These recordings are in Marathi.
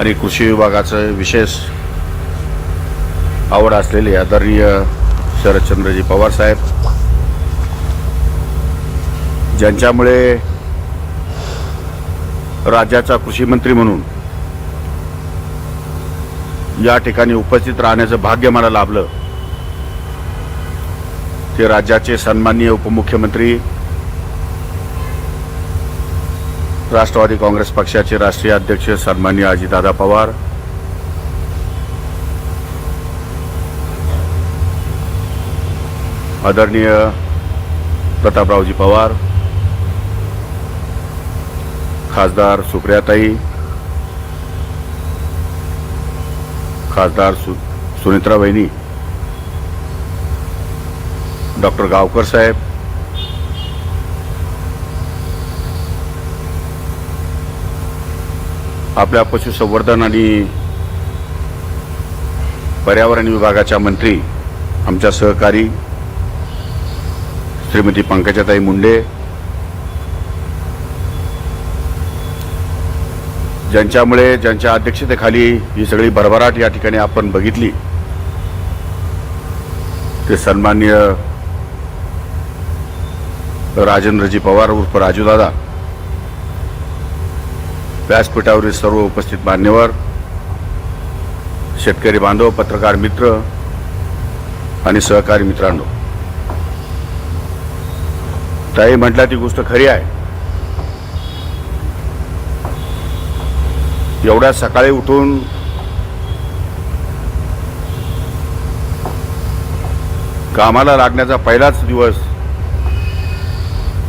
आणि कृषी विभागाचं विशेष आवड असलेले आदरणीय शरदचंद्रजी पवार साहेब ज्यांच्यामुळे राज्याचा कृषी मंत्री म्हणून या ठिकाणी उपस्थित राहण्याचं भाग्य मला लाभलं. ते राज्याचे सन्माननीय उपमुख्यमंत्री राष्ट्रवादी काँग्रेस पक्षाचे राष्ट्रीय अध्यक्ष सन्मान्य अजितदादा पवार. आदरणीय प्रतापरावजी पवार. खासदार सुप्रियाताई. खासदार सु सुनित्रा वहिनी. डॉक्टर गावकर साहेब. आपल्या पशुसंवर्धन आणि पर्यावरण विभागाच्या मंत्री आमच्या सहकारी श्रीमती पंकजाताई मुंडे ज्यांच्यामुळे ज्यांच्या अध्यक्षतेखाली ही सगळी भरभराट या ठिकाणी आपण बघितली ते सन्माननीय राजेंद्रजी पवार उर्फ राजूदादा व्यासपीठावरील सर्व उपस्थित मान्यवर शेतकरी बांधव पत्रकार मित्र आणि सहकारी मित्रांनो. ताई म्हटलं ती गोष्ट खरी आहे. एवढ्या सकाळी उठून कामाला लागण्याचा पहिलाच दिवस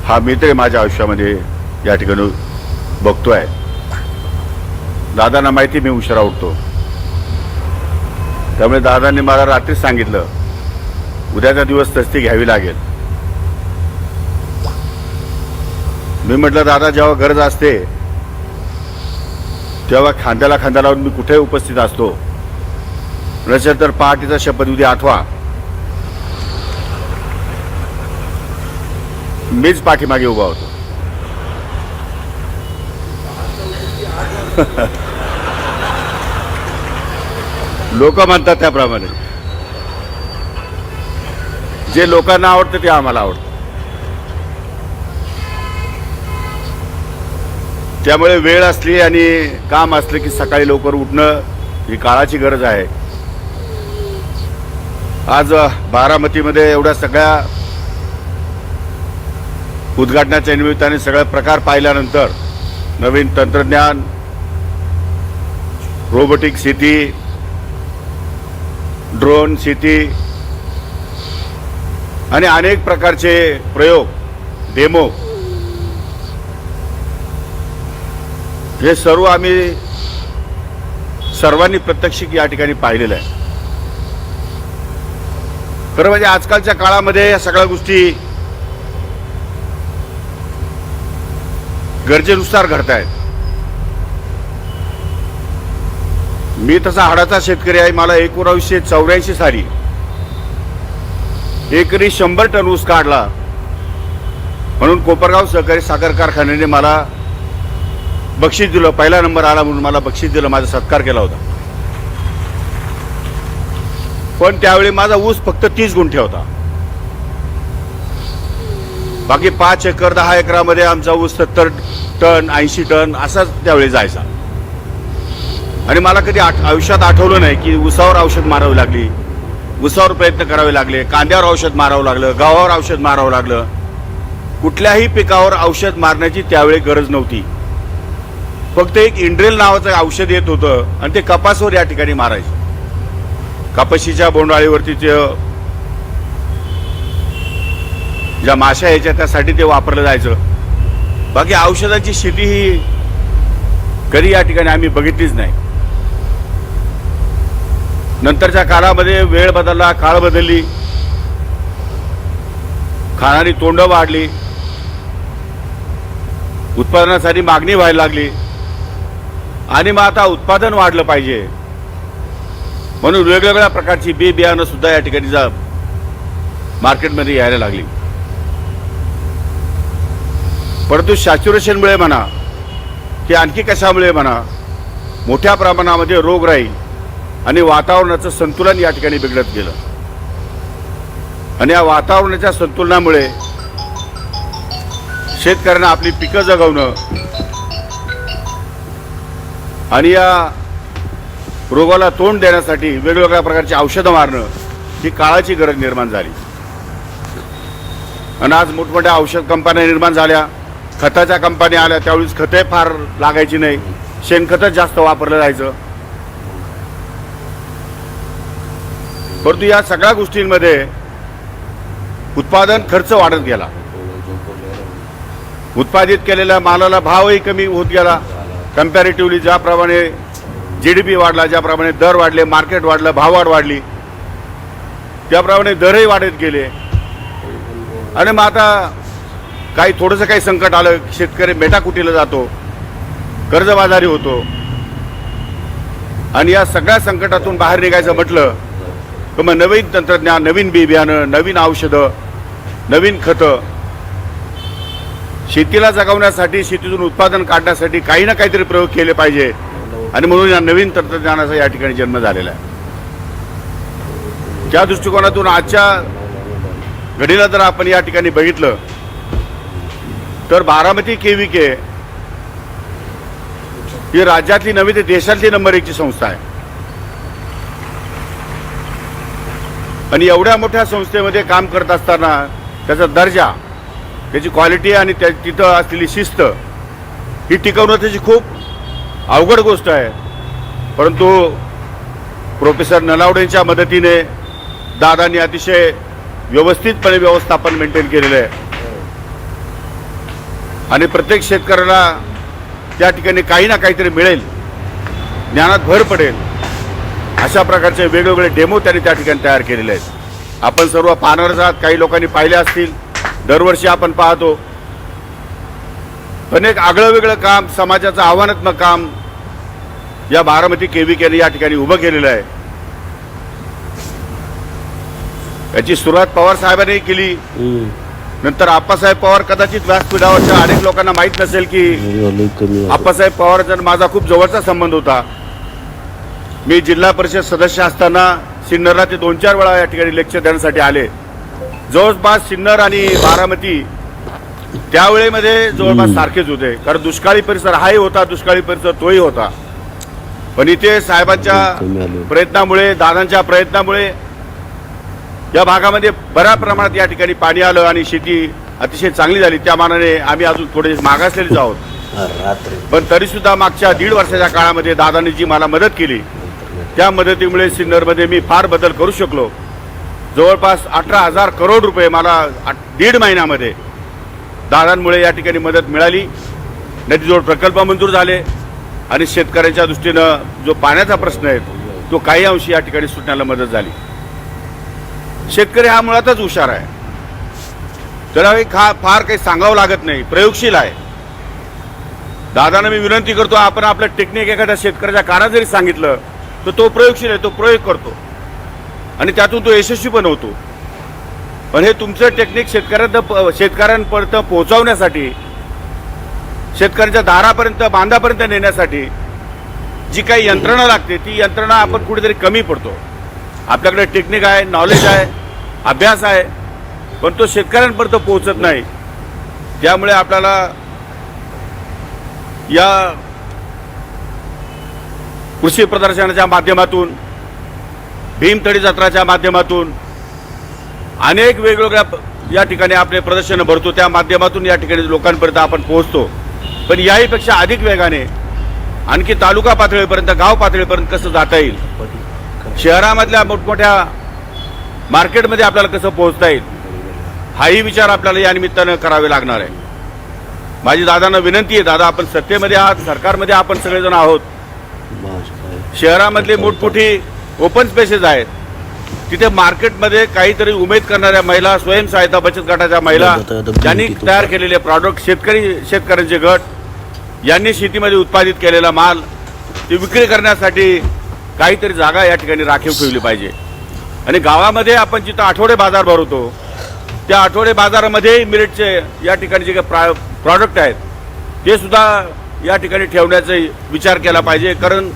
हा मी तरी माझ्या आयुष्यामध्ये या ठिकाणी बघतोय. दादांना माहिती मी उशिरा उठतो. त्यामुळे दादांनी मला रात्रीच सांगितलं उद्याचा दिवस तस्ती घ्यावी लागेल. मी म्हटलं दादा जेव्हा गरज असते तेव्हा खांद्याला खांदा लावून मी कुठे उपस्थित असतो. नसेल तर पहाटेचा उद्या आठवा. मीच पाठीमागे उभा होतो. लोक म्हणतात त्याप्रमाणे. जे लोकांना आवडतं ते आम्हाला आवडतं. त्यामुळे वेळ असली आणि काम असलं की सकाळी लवकर उठणं ही काळाची गरज आहे. आज बारामतीमध्ये एवढ्या सगळ्या उद्घाटनाच्या निमित्ताने सगळे प्रकार पाहिल्यानंतर नवीन तंत्रज्ञान रोबोटिक शेती ड्रोन शेती आणि अनेक प्रकारचे प्रयोग डेमो. हे सर्व आम्ही सर्वांनी प्रत्यक्षिक या ठिकाणी पाहिलेलं आहे. खरं म्हणजे आजकालच्या काळामध्ये या सगळ्या गोष्टी गरजेनुसार घडतायत. मी तसा हाडाचा शेतकरी आहे. मला एकोणावीसशे चौऱ्याऐंशी साली एकरी शंभर टन ऊस काढला. म्हणून कोपरगाव सहकारी साखर कारखान्याने मला बक्षीस दिलं. पहिला नंबर आला म्हणून मला बक्षीस दिलं. माझा सत्कार केला होता. पण त्यावेळी माझा ऊस फक्त तीस गुंठे होता. बाकी पाच एकर दहा एकरामध्ये आमचा ऊस सत्तर टन ऐंशी टन असाच त्यावेळी जायचा. आणि मला कधी आठ आयुष्यात आठवलं नाही की उसावर औषध मारावी लागली. ऊसावर प्रयत्न करावे लागले. कांद्यावर औषध मारावं लागलं. गव्हावर औषध मारावं लागलं. कुठल्याही पिकावर औषध मारण्याची त्यावेळी गरज नव्हती. फक्त एक इंड्रेल नावाचं औषध येत होतं आणि ते कपासवर या ठिकाणी मारायचं. कपाशीच्या बोंडाळीवरती ते ज्या माशा यायच्या त्यासाठी ते वापरलं जायचं. बाकी औषधाची शेती ही कधी या ठिकाणी आम्ही बघितलीच नाही. नंतरच्या काळामध्ये वेळ बदलला काळ बदलली. खाणारी तोंड वाढली. उत्पादनासाठी मागणी व्हायला लागली. आणि मग आता उत्पादन वाढलं पाहिजे. म्हणून वेगवेगळ्या प्रकारची बी बियाणं सुद्धा या ठिकाणी जा मार्केटमध्ये यायला लागली. परंतु सॅच्युरेशनमुळे म्हणा की आणखी कशामुळे म्हणा मोठ्या प्रमाणामध्ये रोगराई आणि वातावरणाचं संतुलन या ठिकाणी बिघडत गेलं. आणि या वातावरणाच्या संतुलनामुळे शेतकऱ्यांना आपली पिकं जगवणं आणि या रोगाला तोंड देण्यासाठी वेगवेगळ्या प्रकारची औषधं मारणं ही काळाची गरज निर्माण झाली. आणि आज मोठमोठ्या औषध कंपन्या निर्माण झाल्या. खताच्या कंपन्या आल्या. त्यावेळेस खते फार लागायची नाही. शेणखतच जास्त वापरलं जायचं. परंतु या सगळ्या गोष्टींमध्ये उत्पादन खर्च वाढत गेला. उत्पादित केलेल्या मालाला भावही कमी होत गेला. कम्पॅरेटिव्हली ज्याप्रमाणे जी डी पी वाढला ज्याप्रमाणे दर वाढले मार्केट वाढलं भाववाढ वाढली त्याप्रमाणे दरही वाढत गेले. आणि मग आता काही थोडंसं काही संकट आलं शेतकरी मेटाकुटीला जातो कर्जबाजारी होतो. आणि या सगळ्या संकटातून बाहेर निघायचं म्हटलं तर मग नवीन तंत्रज्ञान नवीन बी बियाणं नवीन औषधं नवीन खतं शेतीला जगवण्यासाठी शेतीतून उत्पादन काढण्यासाठी काही ना काहीतरी प्रयोग केले पाहिजे. आणि म्हणून या नवीन तंत्रज्ञानाचा या ठिकाणी जन्म झालेला आहे. त्या दृष्टिकोनातून आजच्या घडीला जर आपण या ठिकाणी बघितलं तर बारामती केविके ही राज्यातली नव्हे ते देशातली नंबर एकची संस्था आहे. आणि एवढ्या मोठ्या संस्थेमध्ये काम करत असताना त्याचा दर्जा त्याची क्वालिटी आणि त्या तिथं असलेली शिस्त ही टिकवणं त्याची खूप अवघड गोष्ट आहे. परंतु प्रोफेसर नलावडेंच्या मदतीने दादांनी अतिशय व्यवस्थितपणे व्यवस्थापन मेंटेन केलेलं आहे. आणि प्रत्येक शेतकऱ्याला त्या ठिकाणी काही ना काहीतरी मिळेल. ज्ञानात भर पडेल. अशा प्रकारचे वेगवेगळे डेमो त्यांनी त्या ठिकाणी तयार केलेले आहेत. आपण सर्व पाहणारच आहात काही लोकांनी पाहिले असतील दरवर्षी आपण पाहतो. एक आगळं वेगळं काम समाजाचं आव्हानात्मक काम या बारामती केविकेने या ठिकाणी उभं केलेलं आहे. याची सुरुवात पवार साहेबांनी केली. नंतर आप्पासाहेब पवार कदाचित व्यासपीठावरच्या अनेक लोकांना माहीत नसेल की आप्पासाहेब पवारांचा माझा खूप जवळचा संबंध होता. मी जिल्हा परिषद सदस्य असताना सिन्नरला ते दोन चार वेळा या ठिकाणी लेक्चर देण्यासाठी आले. जवळपास सिन्नर आणि बारामती त्यावेळेमध्ये जवळपास सारखेच होते. कारण दुष्काळी परिसर हाही होता दुष्काळी परिसर तोही होता. पण इथे साहेबांच्या प्रयत्नामुळे दादांच्या प्रयत्नामुळे या भागामध्ये बऱ्या प्रमाणात या ठिकाणी पाणी आलं आणि शेती अतिशय चांगली झाली. त्या मानाने आम्ही अजून थोडे मागासलेलेच आहोत. पण तरी सुद्धा मागच्या दीड वर्षाच्या काळामध्ये दादांनी जी मला मदत केली त्या मदतीमुळे सिन्नरमध्ये मी फार बदल करू शकलो. जवळपास अठरा हजार करोड रुपये मला दीड महिन्यामध्ये दादांमुळे या ठिकाणी मदत मिळाली. नदीजोड प्रकल्प मंजूर झाले आणि शेतकऱ्यांच्या दृष्टीनं जो पाण्याचा प्रश्न आहे तो काही अंशी या ठिकाणी सुटण्याला मदत झाली. शेतकरी हा मुळातच हुशार आहे. त्याला खा फार काही सांगावं लागत नाही प्रयोगशील आहे. दादांना मी विनंती करतो आपण आपलं टेक्निक एखाद्या शेतकऱ्याच्या कानात जरी सांगितलं तर तो प्रयोगशील आहे तो प्रयोग करतो. आणि त्यातून तो यशस्वी बनवतो पण हे तुमचं टेक्निक शेतकऱ्यांना शेतकऱ्यांपर्यंत पोहोचवण्यासाठी शेतकऱ्यांच्या दारापर्यंत बांधापर्यंत नेण्यासाठी जी काही यंत्रणा लागते ती यंत्रणा आपण कुठेतरी कमी पडतो. आपल्याकडे टेक्निक आहे नॉलेज आहे अभ्यास आहे पण तो शेतकऱ्यांपर्यंत पोहोचत नाही. त्यामुळे आपल्याला या कृषी प्रदर्शनाच्या माध्यमातून भीमतडी जत्राच्या माध्यमातून अनेक वेगवेगळ्या या ठिकाणी आपले प्रदर्शनं भरतो. त्या माध्यमातून या ठिकाणी लोकांपर्यंत आपण पोहोचतो. पण याहीपेक्षा अधिक वेगाने आणखी तालुका पातळीपर्यंत गाव पातळीपर्यंत कसं जाता येईल? शहरामधल्या मोठमोठ्या मार्केटमध्ये आपल्याला कसं पोहोचता येईल? हाही विचार आपल्याला या निमित्तानं करावे लागणार आहे. माझी दादांना विनंती आहे दादा आपण सत्तेमध्ये आहात सरकारमध्ये आपण सगळेजण आहोत. शहरामधली मोठमोठी ओपन स्पेसेस आहेत. तिथे मार्केटमध्ये काहीतरी उमेद करणाऱ्या महिला स्वयंसहायता बचत गटाच्या महिला यांनी तयार केलेले प्रॉडक्ट शेतकरी शेतकऱ्यांचे गट यांनी शेतीमध्ये उत्पादित केलेला माल ते विक्री करण्यासाठी काहीतरी जागा या ठिकाणी राखीव ठेवली पाहिजे. आणि गावामध्ये आपण जिथं आठवडे बाजार भरवतो त्या आठवडे बाजारामध्ये मिरिटचे या ठिकाणी जे काही प्रॉडक्ट आहेत ते सुद्धा या ठिकाणी ठेवण्याचा विचार केला पाहिजे कारण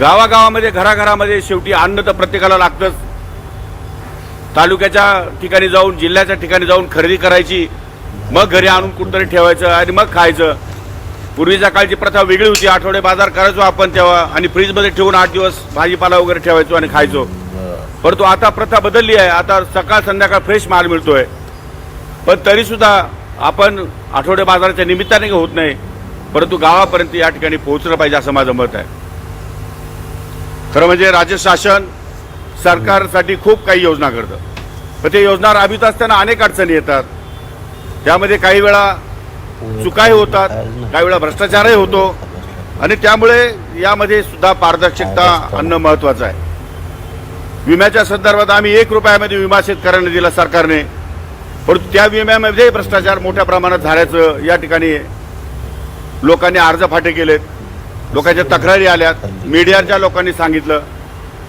गावागावामध्ये घराघरामध्ये शेवटी अन्न तर प्रत्येकाला लागतंच. तालुक्याच्या ठिकाणी जाऊन जिल्ह्याच्या ठिकाणी जाऊन खरेदी करायची मग घरी आणून कुठंतरी ठेवायचं आणि मग खायचं. पूर्वीच्या काळची प्रथा वेगळी होती. आठवडे बाजार करायचो आपण तेव्हा आणि फ्रीजमध्ये ठेवून आठ दिवस भाजीपाला वगैरे ठेवायचो आणि खायचो. परंतु आता प्रथा बदलली आहे. आता सकाळ संध्याकाळ फ्रेश माल मिळतोय. पण तरी सुद्धा आपण आठवडे बाजाराच्या निमित्ताने होत नाही. परंतु गावापर्यंत या ठिकाणी पोहोचलं पाहिजे असं माझं मत आहे. खरं म्हणजे राज्य शासन सरकारसाठी खूप काही योजना करतं पण ते योजना राबवित असताना अनेक अडचणी येतात. त्यामध्ये काही वेळा चुकाही होतात काही वेळा भ्रष्टाचारही होतो. आणि त्यामुळे यामध्ये सुद्धा पारदर्शकता आणणं महत्वाचं आहे. विम्याच्या संदर्भात आम्ही एक रुपयामध्ये विमा शेतकऱ्यांना दिला सरकारने. परंतु त्या विम्यामध्ये भ्रष्टाचार मोठ्या प्रमाणात झाल्याचं या ठिकाणी लोकांनी अर्ज फाटे केलेत. लोकांच्या तक्रारी आल्यात. मीडियाच्या लोकांनी सांगितलं.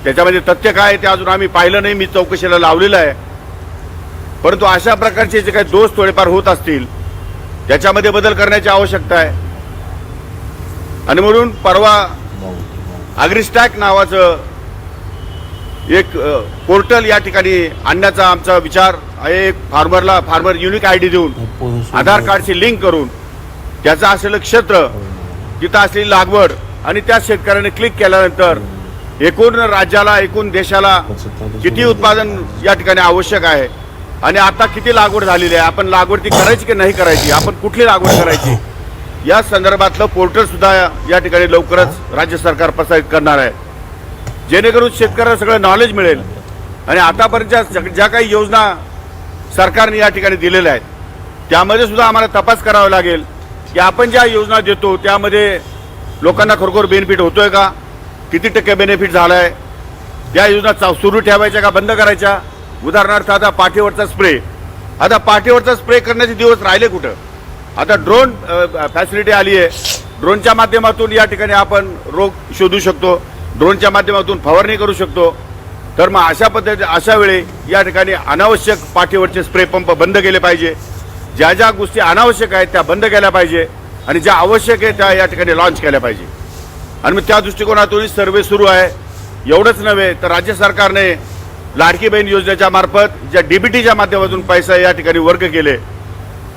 त्याच्यामध्ये तथ्य काय आहे ते अजून आम्ही पाहिलं नाही. मी चौकशीला लावलेलं आहे. परंतु अशा प्रकारचे जे काही दोष थोडेफार होत असतील त्याच्यामध्ये बदल करण्याची आवश्यकता आहे. आणि म्हणून परवा अग्रिस्टॅक नावाचं एक पोर्टल या ठिकाणी आणण्याचा आमचा विचार आहे. एक फार्मरला फार्मर युनिक आय डी देऊन आधार कार्डची लिंक करून त्याचं असलेलं क्षेत्र तिथं असलेली लागवड आणि त्या शेतकऱ्याने क्लिक केल्यानंतर एकूण राज्याला एकूण देशाला किती उत्पादन या ठिकाणी आवश्यक आहे? आणि आता किती लागवड झालेली आहे? आपण लागवड ती करायची की नाही करायची? आपण कुठली लागवड करायची? या संदर्भातलं पोर्टल सुद्धा या ठिकाणी लवकरच राज्य सरकार प्रसारित करणार आहे. जेणेकरून शेतकऱ्याला सगळं नॉलेज मिळेल. आणि आतापर्यंतच्या ज्या काही योजना सरकारने या ठिकाणी दिलेल्या आहेत त्यामध्ये सुद्धा आम्हाला तपास करावा लागेल. की आपण ज्या योजना देतो त्यामध्ये लोकांना खरोखर बेनिफिट होतोय का? किती टक्के बेनिफिट झाला आहे त्या योजना चा- सुरू ठेवायच्या का बंद करायच्या? उदाहरणार्थ आता पाठीवरचा स्प्रे आता पाठीवरचा स्प्रे करण्याचे दिवस राहिले कुठं? आता ड्रोन फॅसिलिटी आली आहे. ड्रोनच्या माध्यमातून या ठिकाणी आपण रोग शोधू शकतो. ड्रोनच्या माध्यमातून फवारणी करू शकतो. तर मग अशा पद्धती अशा वेळी या ठिकाणी अनावश्यक पाठीवरचे स्प्रे पंप बंद केले पाहिजे. ज्या ज्या गोष्टी अनावश्यक आहेत त्या बंद केल्या पाहिजे आणि ज्या आवश्यक आहे त्या या ठिकाणी लॉन्च केल्या पाहिजे. आणि मग त्या दृष्टिकोनातून सर्वे सुरू आहे. एवढंच नव्हे तर राज्य सरकारने लाडकी बहीण योजनेच्या मार्फत ज्या डीबीटीच्या माध्यमातून पैसा या ठिकाणी वर्ग केले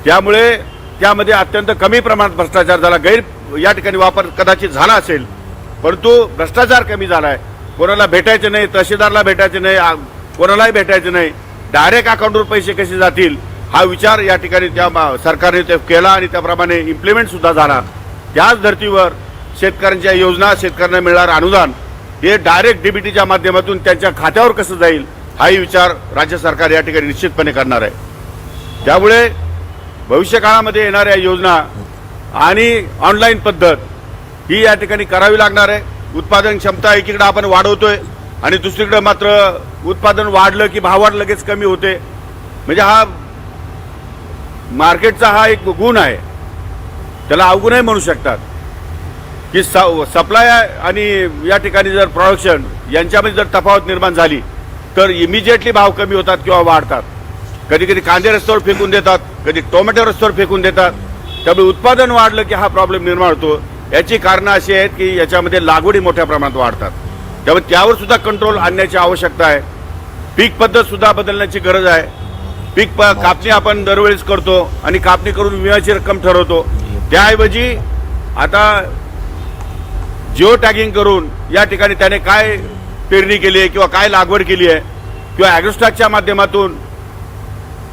त्यामुळे त्यामध्ये अत्यंत कमी प्रमाणात भ्रष्टाचार झाला. गैर या ठिकाणी वापर कदाचित झाला असेल परंतु भ्रष्टाचार कमी झाला आहे कोणाला भेटायचं नाही तहसीलदारला भेटायचं नाही कोणालाही भेटायचं नाही. डायरेक्ट अकाउंटवर पैसे कसे जातील? हा विचार या ठिकाणी त्या मा- सरकारने ते केला आणि त्याप्रमाणे इम्प्लिमेंटसुद्धा झाला. त्याच धर्तीवर शेतकऱ्यांच्या योजना शेतकऱ्यांना मिळणारं अनुदान हे डायरेक्ट डीबीटीच्या माध्यमातून त्यांच्या खात्यावर कसं जाईल हाही विचार राज्य सरकार या ठिकाणी निश्चितपणे करणार आहे. त्यामुळे भविष्यकाळामध्ये येणाऱ्या योजना आणि ऑनलाईन पद्धत ही या ठिकाणी करावी लागणार आहे. उत्पादन क्षमता एकीकडे आपण वाढवतोय आणि दुसरीकडे मात्र उत्पादन वाढलं की भावाड लगेच कमी होते. म्हणजे हा मार्केटचा हा एक गुण आहे. त्याला अवगुणही म्हणू शकतात. की स सप्लाय आणि या ठिकाणी जर प्रोडक्शन यांच्यामध्ये जर तफावत निर्माण झाली तर इमिजिएटली भाव कमी होतात किंवा वाढतात. कधी कधी कांदे रस्त्यावर फेकून देतात कधी टोमॅटो रस्त्यावर फेकून देतात. त्यामुळे उत्पादन वाढलं की हा प्रॉब्लेम निर्माण होतो. याची कारणं अशी आहेत की याच्यामध्ये लागवडी मोठ्या प्रमाणात वाढतात. त्यामुळे त्यावर सुद्धा कंट्रोल आणण्याची आवश्यकता आहे. पीक पद्धत सुद्धा बदलण्याची गरज आहे. पीक प- कापणी आपण दरवेळेस करतो आणि कापणी करून विम्याची रक्कम ठरवतो. त्याऐवजी आता जिओ टॅगिंग करून या ठिकाणी त्याने काय पेरणी केली आहे किंवा काय लागवड केली आहे किंवा ॲग्रोस्टॅकच्या माध्यमातून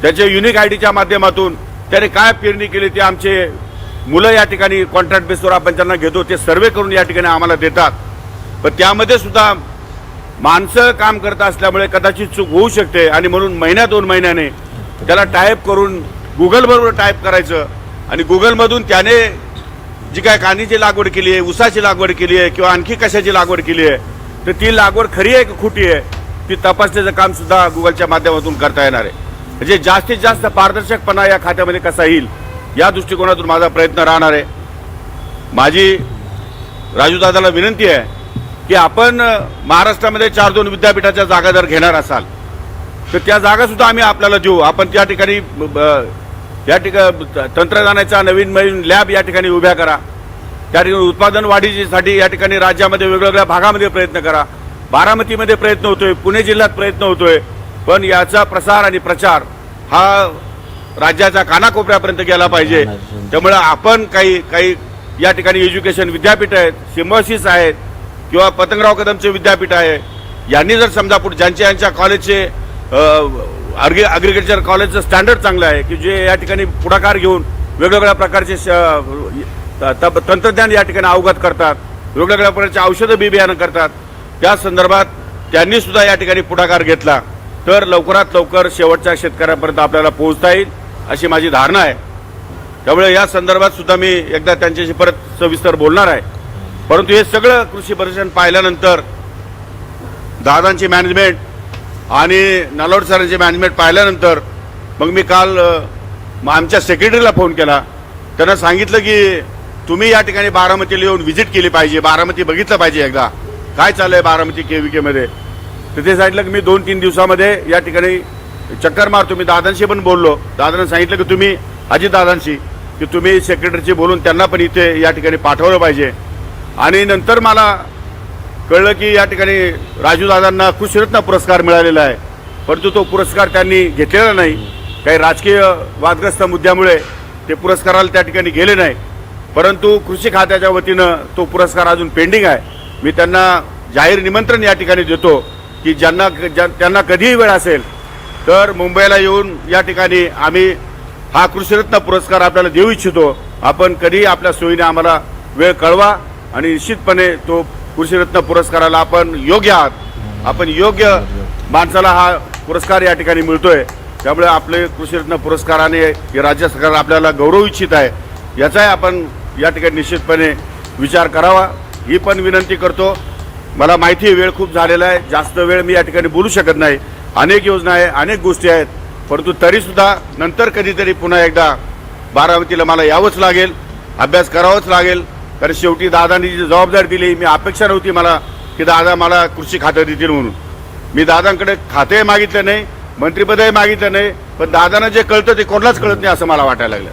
त्याच्या युनिक आय डीच्या माध्यमातून त्याने काय पेरणी केली ते आमचे मुलं या ठिकाणी कॉन्ट्रॅक्ट बेसवर आपण त्यांना घेतो ते सर्वे करून या ठिकाणी आम्हाला देतात. पण त्यामध्ये सुद्धा माणसं काम करत असल्यामुळे कदाचित चूक होऊ शकते आणि म्हणून महिन्या दोन महिन्याने त्याला टाईप करून गुगलबरोबर टाईप करायचं आणि गुगलमधून त्याने जी काय कांदीची लागवड केली आहे ऊसाची लागवड केली आहे किंवा आणखी कशाची लागवड केली आहे तर ती लागवड खरी आहे की खोटी आहे ती तपासण्याचं काम सुद्धा गुगलच्या माध्यमातून करता येणार आहे. म्हणजे जास्तीत जास्त पारदर्शकपणा या खात्यामध्ये कसा येईल या दृष्टिकोनातून माझा प्रयत्न राहणार आहे. माझी राजूदादाला विनंती आहे की आपण महाराष्ट्रामध्ये चार दोन विद्यापीठाच्या जागा जर घेणार असाल. तर त्या जागा सुद्धा आम्ही आपल्याला देऊ. आपण त्या ठिकाणी या ठिकाणी तंत्रज्ञानाचा नवीन नवीन लॅब या ठिकाणी उभ्या करा. त्या ठिकाणी उत्पादन वाढीसाठी या ठिकाणी राज्यामध्ये वेगवेगळ्या भागामध्ये प्रयत्न करा. बारामतीमध्ये प्रयत्न होतोय पुणे जिल्ह्यात प्रयत्न होतोय. पण याचा प्रसार आणि प्रचार हा राज्याच्या कानाकोपऱ्यापर्यंत गेला पाहिजे. त्यामुळे आपण काही काही या ठिकाणी एज्युकेशन विद्यापीठ आहेत सिम्बॉसिस आहेत किंवा पतंगराव कदमचे विद्यापीठ आहे. यांनी जर समजा पुढे ज्यांच्या यांच्या कॉलेजचे अग्रिकल्चर कॉलेजचं स्टँडर्ड चांगलं आहे की जे या ठिकाणी पुढाकार घेऊन वेगवेगळ्या प्रकारचे श- त- तंत्रज्ञान या ठिकाणी अवगत करतात वेगवेगळ्या प्रकारचे औषधं बी बियाणं करतात. त्या संदर्भात त्यांनी सुद्धा या ठिकाणी पुढाकार घेतला. तर लवकरात लवकर शेवटच्या शेतकऱ्यापर्यंत आपल्याला पोहोचता येईल अशी माझी धारणा आहे. त्यामुळे या संदर्भात सुद्धा मी एकदा त्यांच्याशी परत सविस्तर बोलणार आहे. परंतु हे सगळं कृषी प्रदर्शन पाहिल्यानंतर दादांची मॅनेजमेंट आणि नालोड सरांची मॅनेजमेंट पाहिल्यानंतर मग मी काल मग आमच्या सेक्रेटरीला फोन केला. त्यांना सांगितलं की तुम्ही या ठिकाणी बारामतीला येऊन व्हिजिट केली पाहिजे. बारामती बघितलं पाहिजे एकदा. काय चाललं आहे बारामती के मध्ये? तर ते सांगितलं की मी दोन तीन दिवसामध्ये या ठिकाणी चक्कर मारतो. मी दादांशी पण बोललो. दादांना सांगितलं की तुम्ही अजित दादांशी की तुम्ही सेक्रेटरीशी बोलून त्यांना पण इथे या ठिकाणी पाठवलं पाहिजे. आणि नंतर मला कळलं की या ठिकाणी राजूदादांना कृषीरत्न पुरस्कार मिळालेला आहे. परंतु तो पुरस्कार त्यांनी घेतलेला नाही. काही राजकीय वादग्रस्त मुद्द्यामुळे ते पुरस्काराला त्या ठिकाणी गेले नाही. परंतु कृषी खात्याच्या वतीनं तो पुरस्कार अजून पेंडिंग आहे. मी त्यांना जाहीर निमंत्रण या ठिकाणी देतो की ज्यांना ज्या- त्यांना कधीही वेळ असेल तर मुंबईला येऊन या ठिकाणी आम्ही हा कृषीरत्न पुरस्कार आपल्याला देऊ इच्छितो. आपण कधीही आपल्या सोयीने आम्हाला वेळ कळवा आणि निश्चितपणे तो कृषीरत्न पुरस्काराला आपण योग्य आहात. आपण योग्य माणसाला हा पुरस्कार या ठिकाणी मिळतोय. त्यामुळे आपले कृषीरत्न पुरस्काराने राज्य सरकार आपल्याला गौरव इच्छित आहे. याचाही आपण या ठिकाणी निश्चितपणे विचार करावा. ही पण विनंती करतो. मला माहिती आहे वेळ खूप झालेला आहे. जास्त वेळ मी या ठिकाणी बोलू शकत नाही. अनेक योजना आहे अनेक गोष्टी आहेत. परंतु तरीसुद्धा नंतर कधीतरी पुन्हा एकदा बारामतीला मला यावंच लागेल. अभ्यास करावाच लागेल. कारण शेवटी दादांनी जी जबाबदारी दिली मी अपेक्षा नव्हती मला की दादा मला कृषी खातं देतील म्हणून. मी दादांकडे खातंही मागितलं नाही मंत्रिपदही मागितलं नाही पण दादांना जे कळतं ते कोणालाच कळत नाही असं मला वाटायला लागलं.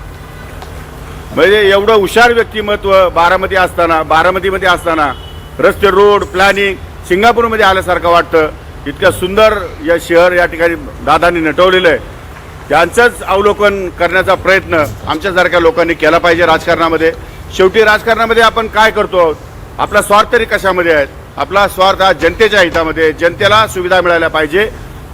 म्हणजे एवढं हुशार व्यक्तिमत्व बारामती असताना बारामतीमध्ये असताना रस्ते रोड प्लॅनिंग सिंगापूरमध्ये आल्यासारखं वाटतं. इतकं सुंदर या शहर या ठिकाणी दादांनी नटवलेलं आहे. त्यांचंच अवलोकन करण्याचा प्रयत्न आमच्यासारख्या लोकांनी केला पाहिजे राजकारणामध्ये. शेवटी राजकारणामध्ये आपण काय करतो आहोत? आपला स्वार्थ तरी कशामध्ये आहे? आपला स्वार्थ हा जनतेच्या हितामध्ये जनतेला सुविधा मिळायला पाहिजे.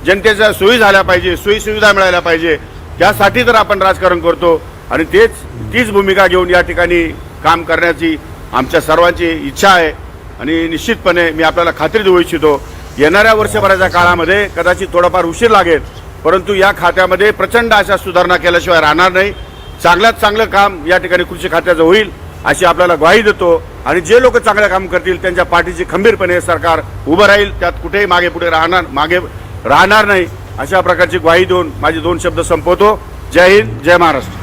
जनतेच्या सोयी झाल्या पाहिजे. सोयी सुविधा मिळायला पाहिजे. त्यासाठी तर आपण राजकारण करतो. आणि तेच तीच भूमिका घेऊन या ठिकाणी काम करण्याची आमच्या सर्वांची इच्छा आहे. आणि निश्चितपणे मी आपल्याला खात्री देऊ इच्छितो येणाऱ्या वर्षभराच्या काळामध्ये कदाचित थोडाफार उशीर लागेल. परंतु या खात्यामध्ये प्रचंड अशा सुधारणा केल्याशिवाय राहणार नाही. चांगल्यात चांगलं काम या ठिकाणी कृषी खात्याचं होईल. अशी आपल्याला ग्वाही देतो. आणि जे लोक चांगलं काम करतील त्यांच्या पाठीची खंबीरपणे सरकार उभं राहील. त्यात कुठेही मागे पुढे राहणार मागे राहणार नाही अशा प्रकारची ग्वाही देऊन माझे दोन शब्द संपवतो. जय हिंद जय महाराष्ट्र.